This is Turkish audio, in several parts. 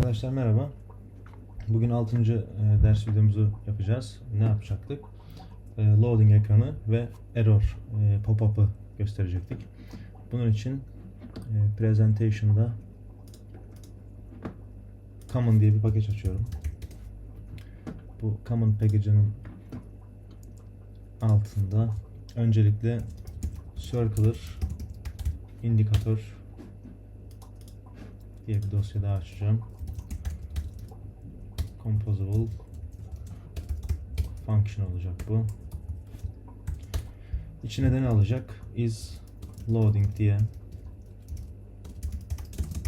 Arkadaşlar merhaba. Bugün 6. ders videomuzu yapacağız. Ne yapacaktık? E, Loading ekranı ve error e, pop-up'ı gösterecektik. Bunun için e, presentation'da common diye bir paket açıyorum. Bu common package'ın altında öncelikle circular indikatör diye bir dosya daha açacağım. Composable function olacak bu. İçine de ne alacak? Is loading diye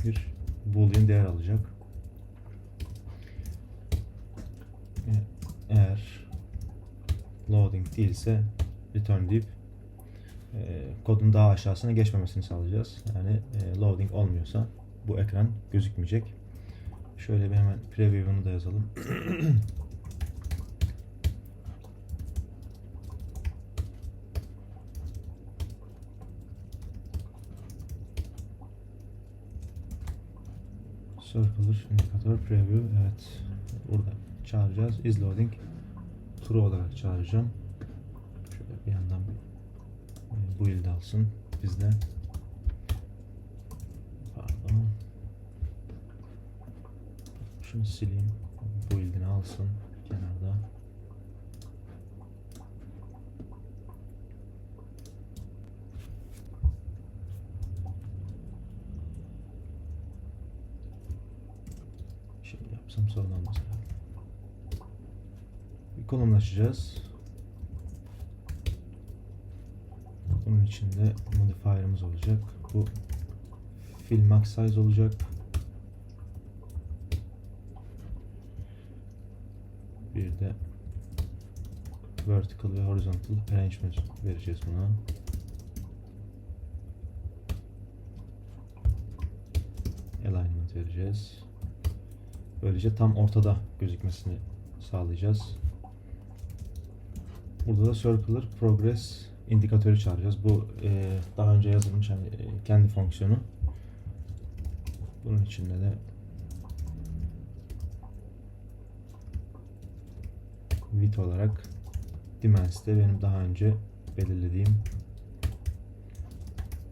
bir boolean değer alacak. Eğer loading değilse return deyip e, kodun daha aşağısına geçmemesini sağlayacağız. Yani e, loading olmuyorsa bu ekran gözükmeyecek. Şöyle bir hemen preview'unu da yazalım. Circular indikatör preview. Evet. Burada çağıracağız. İs loading. True olarak çağıracağım. Şöyle bir yandan e, bu ilde alsın. Bizde pardon şunu sileyim bu ildini alsın kenarda şey yapsam sorun olmaz. Bir kolumla açacağız. Bunun içinde modifier'ımız olacak. Bu fill max size olacak. Bir de vertical ve horizontal arrangement vereceğiz buna. Alignment vereceğiz. Böylece tam ortada gözükmesini sağlayacağız. Burada da Circular Progress indikatörü çağıracağız. Bu e, daha önce yazılmış hani e, kendi fonksiyonu. Bunun içinde de Vit olarak Dimens'te benim daha önce belirlediğim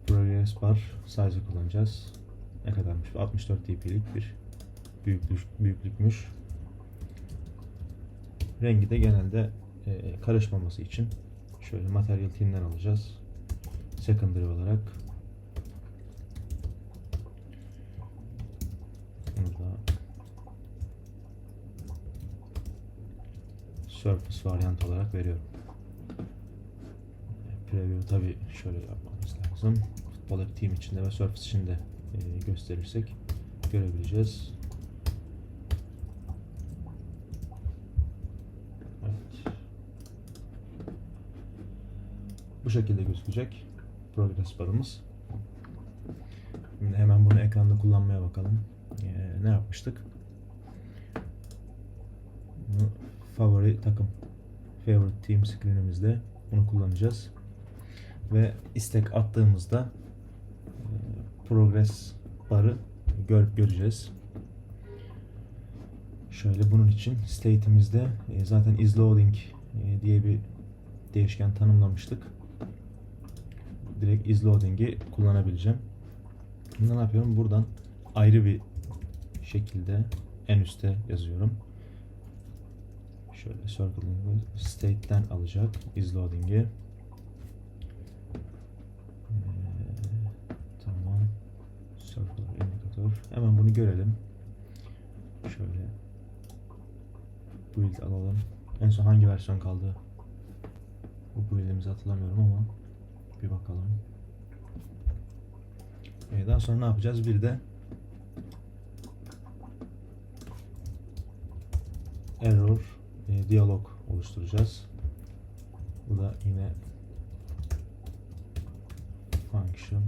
Progress Bar size'ı kullanacağız. Ne kadarmış? 64 dp'lik bir büyüklük, büyüklükmüş. Rengi de genelde e, karışmaması için şöyle Material Team'den alacağız. Secondary olarak. Bunu da Surface varyant olarak veriyorum. Preview tabi şöyle yapmamız lazım. Futbol Team içinde ve Surface içinde e, gösterirsek görebileceğiz. Evet. Bu şekilde gözükecek progress barımız. Şimdi hemen bunu ekranda kullanmaya bakalım. Ee, ne yapmıştık? Bunu favori takım favorite team screen'imizde bunu kullanacağız. Ve istek attığımızda e, progress barı gör, göreceğiz. Şöyle bunun için state'imizde e, zaten is loading e, diye bir değişken tanımlamıştık. Direkt is loading'i kullanabileceğim. Şimdi ne yapıyorum? Buradan ayrı bir şekilde en üste yazıyorum. Şöyle circle'ını state'den alacak is loading'i. Ee, tamam. Circular. Hemen bunu görelim. Şöyle build alalım. En son hangi versiyon kaldı? Bu build'imizi hatırlamıyorum ama bir bakalım. Ee, daha sonra ne yapacağız? Bir de error e, diyalog oluşturacağız. Bu da yine function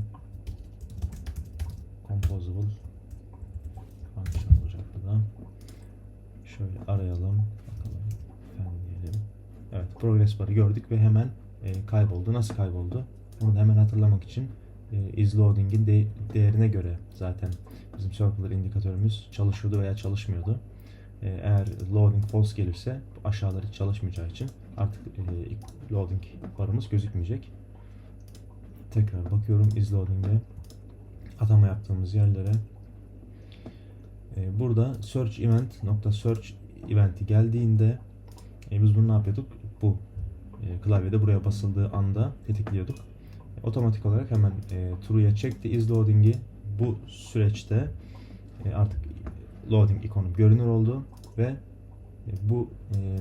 composable function olacak bu da. Şöyle arayalım. Bakalım. Fen diyelim. Evet progress barı gördük ve hemen e, kayboldu. Nasıl kayboldu? Bunu da hemen hatırlamak için e, is loading'in de, değerine göre zaten bizim Circular indikatörümüz çalışıyordu veya çalışmıyordu. E, eğer loading false gelirse aşağıları çalışmayacağı için artık e, loading barımız gözükmeyecek. Tekrar bakıyorum is loading'e atama yaptığımız yerlere. E, burada search event nokta search eventi geldiğinde e, biz bunu ne yapıyorduk? Bu e, klavyede buraya basıldığı anda tetikliyorduk. Otomatik olarak hemen true'ya çekti is loading'i. Bu süreçte artık loading ikonu görünür oldu ve e, bu e,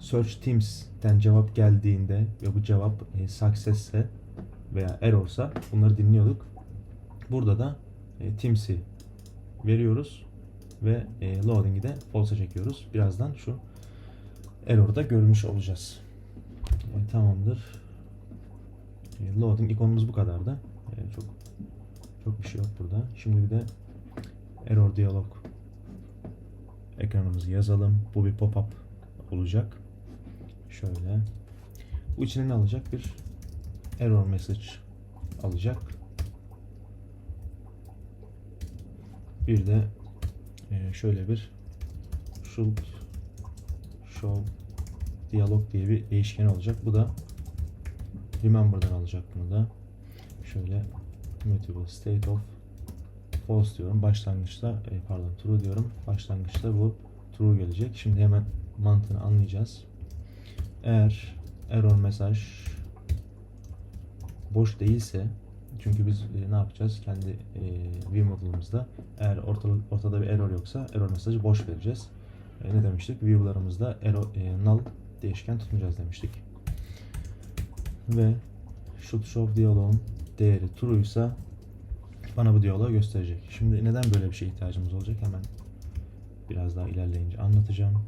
Search Teams'ten cevap geldiğinde ve bu cevap e, success'se veya error'sa bunları dinliyorduk. Burada da e, Teams'i veriyoruz ve e, loading'i de false'a çekiyoruz. Birazdan şu error'ı da görmüş olacağız. E, tamamdır. E, loading ikonumuz bu kadardı. E, çok çok bir şey yok burada. Şimdi bir de error diyalog ekranımızı yazalım. Bu bir pop-up olacak. Şöyle. Bu içine ne alacak? Bir error message alacak. Bir de e, şöyle bir should show diyalog diye bir değişken olacak. Bu da remember'dan alacak bunu da. Şöyle mutable state of false diyorum. Başlangıçta e, pardon true diyorum. Başlangıçta bu true gelecek. Şimdi hemen mantığını anlayacağız. Eğer error mesaj boş değilse çünkü biz e, ne yapacağız? Kendi e, view model'ımızda eğer ortada, ortada bir error yoksa error mesajı boş vereceğiz. E, ne demiştik? View'larımızda e, null değişken tutmayacağız demiştik. Ve should show diyaloğun değeri true'ysa bana bu diyaloğu gösterecek. Şimdi neden böyle bir şeye ihtiyacımız olacak? Hemen biraz daha ilerleyince anlatacağım.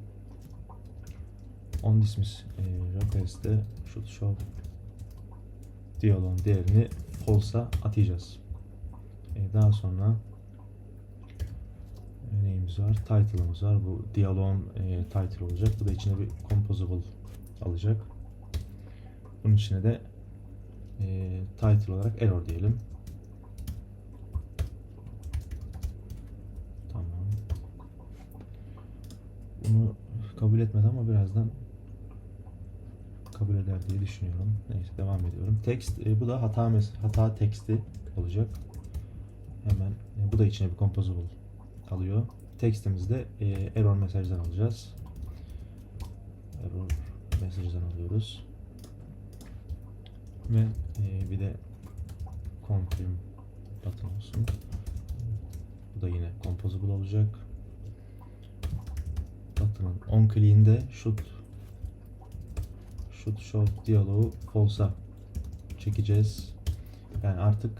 On dismiss e, request'te should show diyaloğun değerini false'a atayacağız. E, daha sonra e, neyimiz var? Title'ımız var. Bu diyaloğun e, title olacak. Bu da içine bir composable alacak. Bunun içine de e, title olarak error diyelim. Tamam. Bunu kabul etmedi ama birazdan kabul eder diye düşünüyorum. Neyse devam ediyorum. Text e, bu da hata hata teksti olacak. Hemen e, bu da içine bir composable alıyor. Textimizde e, error mesajdan alacağız. Error mesajdan alıyoruz. Ve e, bir de confirm button olsun. Bu da yine composable olacak. Button'ın on click'inde should should show diyaloğu false'a çekeceğiz. Yani artık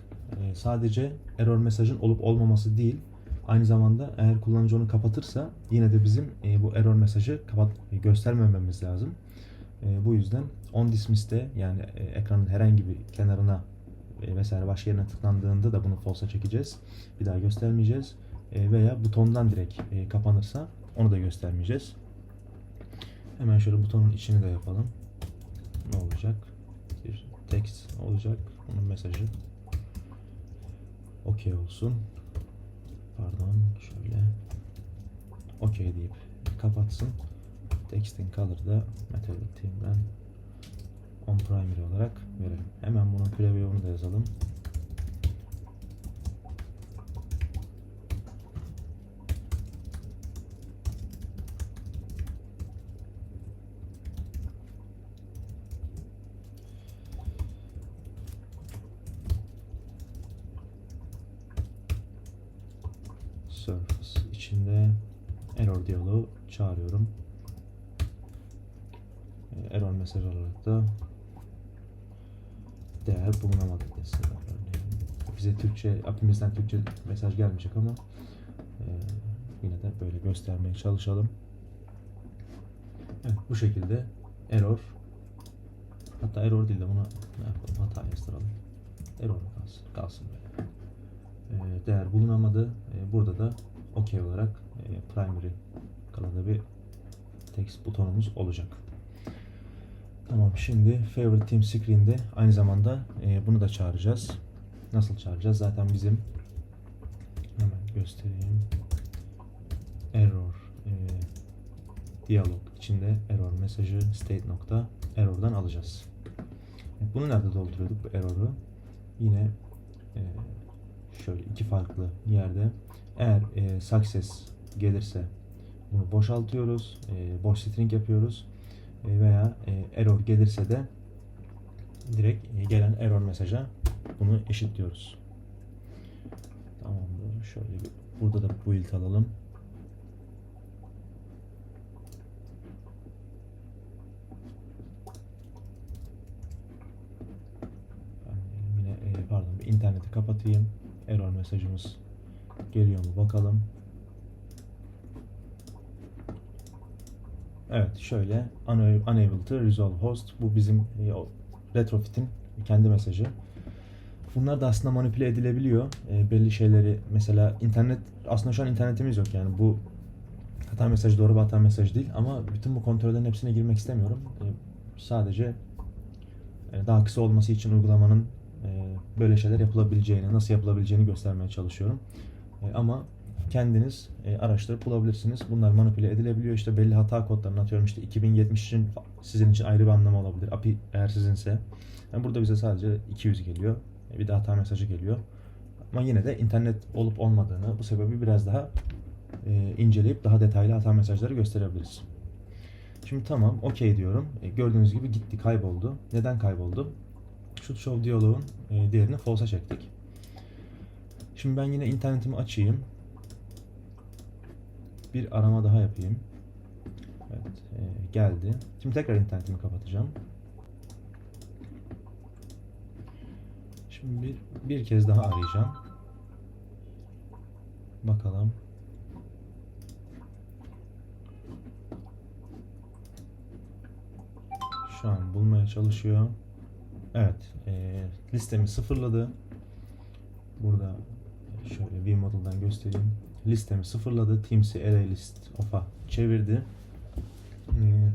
e, sadece error mesajın olup olmaması değil, aynı zamanda eğer kullanıcı onu kapatırsa yine de bizim e, bu error mesajı kapat e, göstermememiz lazım. Bu yüzden on dismiss'te yani ekranın herhangi bir kenarına vesaire başka yerine tıklandığında da bunu false'a çekeceğiz. Bir daha göstermeyeceğiz. Veya butondan direkt kapanırsa onu da göstermeyeceğiz. Hemen şöyle butonun içini de yapalım ne olacak? Bir text olacak. Onun mesajı okey olsun. Pardon şöyle okey deyip kapatsın. Text'in color'da material team'den on primary olarak verelim. Hemen bunun preview'unu da yazalım. Surface içinde error diyaloğu çağırıyorum. Ee, Error mesaj olarak da değer bulunamadı desin. Bize Türkçe, API'mizden Türkçe mesaj gelmeyecek ama e, yine de böyle göstermeye çalışalım. Evet, bu şekilde error hatta error değil de buna ne yapalım hata yazdıralım. Error kalsın, kalsın böyle değer bulunamadı. E, burada da OK olarak e, primary kalada bir text butonumuz olacak. Tamam şimdi favorite team screen'de aynı zamanda e, bunu da çağıracağız. Nasıl çağıracağız? Zaten bizim göstereyim. Error e, diyalog içinde error mesajı state nokta error'dan alacağız. Bunu nerede dolduruyorduk bu error'u? Yine e, şöyle iki farklı yerde eğer e, success gelirse bunu boşaltıyoruz. E, boş string yapıyoruz. E, veya e, error gelirse de direkt e, gelen error mesaja bunu eşitliyoruz. Tamamdır. Şöyle bir burada da build alalım. E, interneti kapatayım. Error mesajımız geliyor mu bakalım. Evet şöyle una- unable to resolve host bu bizim e, retrofit'in kendi mesajı. Bunlar da aslında manipüle edilebiliyor. E, belli şeyleri mesela internet aslında şu an internetimiz yok yani bu hata mesajı doğru bir hata mesajı değil ama bütün bu kontrollerin hepsine girmek istemiyorum. E, sadece e, daha kısa olması için uygulamanın böyle şeyler yapılabileceğini, nasıl yapılabileceğini göstermeye çalışıyorum. E, ama kendiniz e, araştırıp bulabilirsiniz. Bunlar manipüle edilebiliyor. İşte belli hata kodlarını atıyorum. İşte 2070 için sizin için ayrı bir anlamı olabilir. API eğer sizinse. Yani burada bize sadece 200 geliyor. E, Bir de hata mesajı geliyor. Ama yine de internet olup olmadığını, bu sebebi biraz daha e, inceleyip daha detaylı hata mesajları gösterebiliriz. Şimdi tamam, okey diyorum. E, gördüğünüz gibi gitti, kayboldu. Neden kayboldu? Should show diyaloğun e, değerini false'a çektik. Şimdi ben yine internetimi açayım. Bir arama daha yapayım. Evet, e, geldi. Şimdi tekrar internetimi kapatacağım. Şimdi bir, bir kez daha arayacağım. Bakalım. Şu an bulmaya çalışıyor. Evet, e, listemi sıfırladı. Burada şöyle vModel'dan göstereyim. Listemi sıfırladı. Teams'i array list of'a çevirdi. Ee,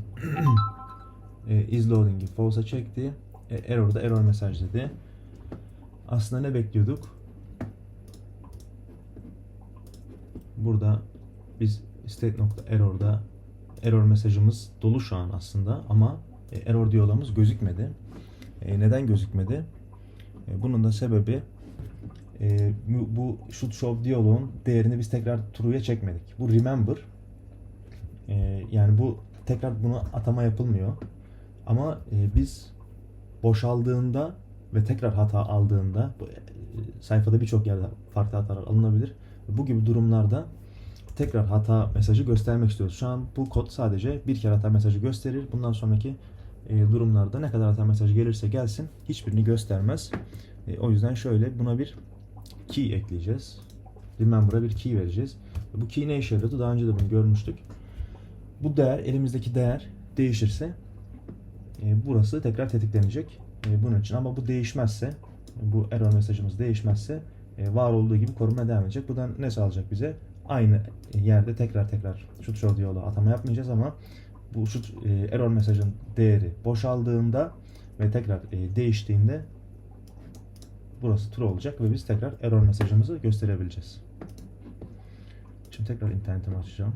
e, is loading'i false'a çekti. E, error'da error mesaj dedi. Aslında ne bekliyorduk? Burada biz state.error'da error mesajımız dolu şu an aslında ama e, error diyalogumuz gözükmedi. E, neden gözükmedi? E, bunun da sebebi e, bu- should show diyaloğun değerini biz tekrar true'ya çekmedik. Bu remember e, yani bu tekrar buna atama yapılmıyor. Ama e, biz boşaldığında ve tekrar hata aldığında bu, e, sayfada birçok yerde farklı hatalar alınabilir. Bu gibi durumlarda tekrar hata mesajı göstermek istiyoruz. Şu an bu kod sadece bir kere hata mesajı gösterir. Bundan sonraki durumlarda ne kadar hata mesajı gelirse gelsin hiçbirini göstermez. E, o yüzden şöyle buna bir key ekleyeceğiz. Remember'a bir key vereceğiz. Bu key ne işe yarıyordu? Daha önce de bunu görmüştük. Bu değer, elimizdeki değer değişirse e, burası tekrar tetiklenecek. E, bunun için ama bu değişmezse, bu error mesajımız değişmezse e, var olduğu gibi korumaya devam edecek. Bu da ne sağlayacak bize? Aynı yerde tekrar tekrar should show diyaloğu atama yapmayacağız ama bu should, e, error mesajın değeri boşaldığında ve tekrar e, değiştiğinde burası true olacak ve biz tekrar error mesajımızı gösterebileceğiz. Şimdi tekrar internetimi açacağım.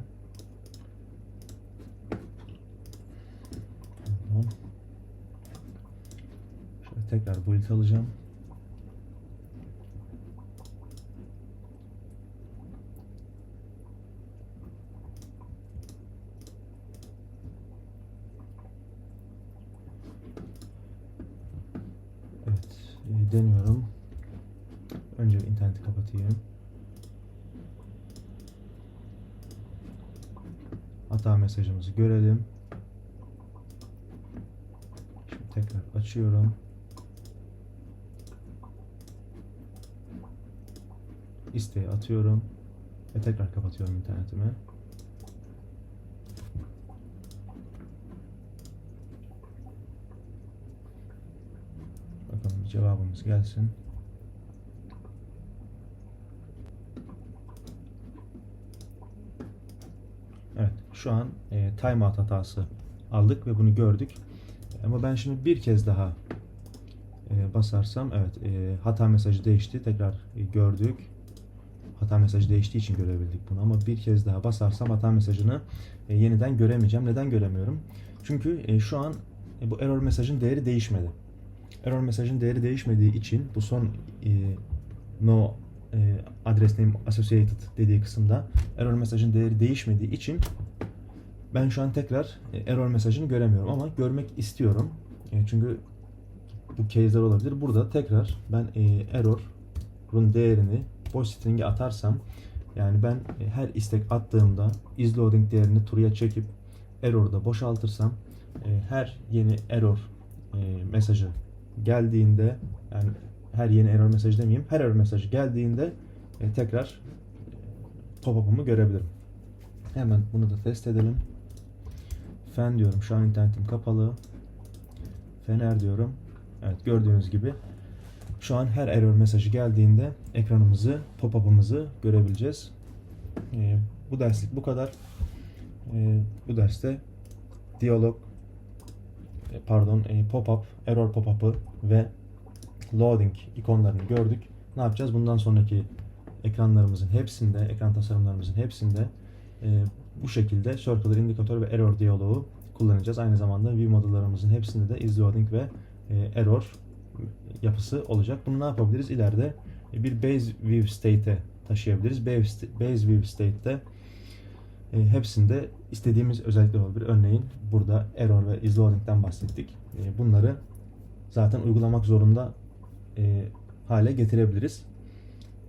Şöyle tekrar build alacağım. Evet, e, deniyorum. Önce interneti kapatayım. Hata mesajımızı görelim. Şimdi tekrar açıyorum. İsteği atıyorum ve tekrar kapatıyorum internetimi. Bakalım bir cevabımız gelsin. Evet, şu an e, timeout hatası aldık ve bunu gördük. Ama ben şimdi bir kez daha e, basarsam, evet, e, hata mesajı değişti. Tekrar e, gördük. hata mesajı değiştiği için görebildik bunu ama bir kez daha basarsam hata mesajını e, yeniden göremeyeceğim. Neden göremiyorum? Çünkü e, şu an e, bu error mesajın değeri değişmedi. Error mesajın değeri değişmediği için bu son e, no e, address name associated dediği kısımda error mesajın değeri değişmediği için ben şu an tekrar e, error mesajını göremiyorum ama görmek istiyorum. E, çünkü bu case'ler olabilir. Burada tekrar ben e, error'un değerini boş string'e atarsam yani ben e, her istek attığımda isLoading değerini true'ya çekip error'u da boşaltırsam e, her yeni error e, mesajı geldiğinde yani her yeni error mesajı demeyeyim her error mesajı geldiğinde e, tekrar e, pop-up'ımı görebilirim. Hemen bunu da test edelim. Fen diyorum. Şu an internetim kapalı. Fener diyorum. Evet gördüğünüz gibi şu an her error mesajı geldiğinde ekranımızı, pop-up'ımızı görebileceğiz. Ee, bu derslik bu kadar. Ee, bu derste diyalog e, pardon e, pop-up, error pop-up'ı ve loading ikonlarını gördük. Ne yapacağız? Bundan sonraki ekranlarımızın hepsinde, ekran tasarımlarımızın hepsinde e, bu şekilde circular, indikatör ve error diyaloğu kullanacağız. Aynı zamanda view model'larımızın hepsinde de is loading ve e, error yapısı olacak. Bunu ne yapabiliriz? İleride bir base view state'e taşıyabiliriz. Base, view state'te e, hepsinde istediğimiz özellikler olabilir. Örneğin burada error ve is loading'den bahsettik. E, bunları zaten uygulamak zorunda e, hale getirebiliriz.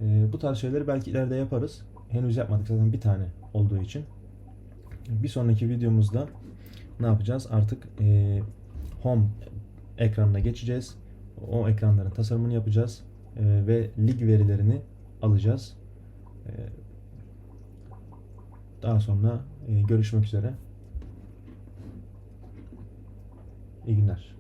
E, bu tarz şeyleri belki ileride yaparız. Henüz yapmadık zaten bir tane olduğu için. Bir sonraki videomuzda ne yapacağız? Artık e, home ekranına geçeceğiz. O ekranların tasarımını yapacağız e, ve lig verilerini alacağız. E, daha sonra e, görüşmek üzere. İyi günler.